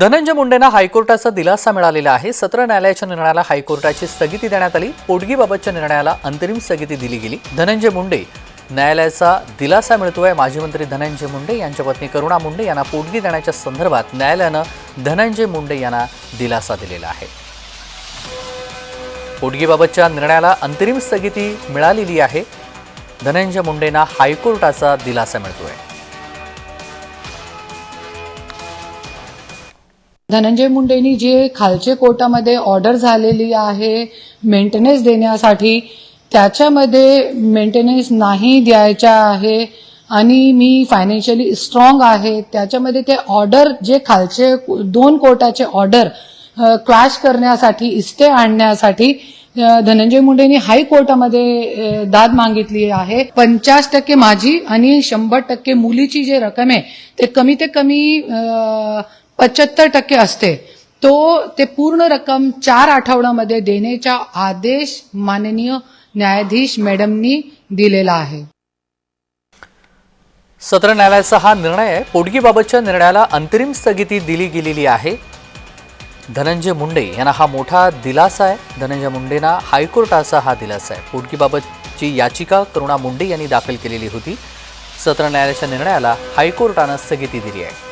धनंजय मुंडेंना हायकोर्टाचा दिलासा मिळालेला आहे. सत्र न्यायालयाच्या निर्णयाला हायकोर्टाची स्थगिती देण्यात आली. पोटगीबाबतच्या निर्णयाला अंतरिम स्थगिती दिली गेली. धनंजय मुंडे न्यायालयाचा दिलासा मिळतोय. माजी मंत्री धनंजय मुंडे यांच्या पत्नी करुणा मुंडे यांना पोटगी देण्याच्या संदर्भात न्यायालयानं धनंजय मुंडे यांना दिलासा दिलेला आहे. पोटगीबाबतच्या निर्णयाला अंतरिम स्थगिती मिळालेली आहे. धनंजय मुंडेंना हायकोर्टाचा दिलासा मिळतोय. धनंजय मुंडेंनी जे खालचे कोर्टामध्ये ऑर्डर झालेली आहे मेंटेनन्स देण्यासाठी त्याच्यामध्ये मेंटेनन्स नाही द्यायचा आहे आणि मी फायनान्शियली स्ट्रॉंग आहे त्याच्यामध्ये ते ऑर्डर जे खालचे दोन कोर्टाचे ऑर्डर क्लॅश करण्यासाठी इस्टे आणण्यासाठी धनंजय मुंडेंनी हायकोर्टामध्ये कोर्टामध्ये दाद मागितली आहे. पंचास टक्के माझी आणि शंभर टक्के मुलीची जे रक्कम आहे ते कमी ते कमी पचहत्तर टक्के असते. तो ते पूर्ण रक्कम चार आठवड्यामध्ये देण्याचा आदेश माननीय न्यायाधीश मॅडमनी दिलेला आहे. सत्र न्यायालयाचा हा निर्णय आहे पोटगीबाबतच्या निर्णयाला अंतरिम स्थगिती दिली गेलेली आहे. धनंजय मुंडे यांना हा मोठा दिलासा आहे. धनंजय मुंडेंना हायकोर्टाचा हा दिलासा आहे. पोटगीबाबतची याचिका करुणा मुंडे यांनी दाखल केलेली होती. सत्र न्यायालयाच्या निर्णयाला हायकोर्टानं स्थगिती दिली आहे.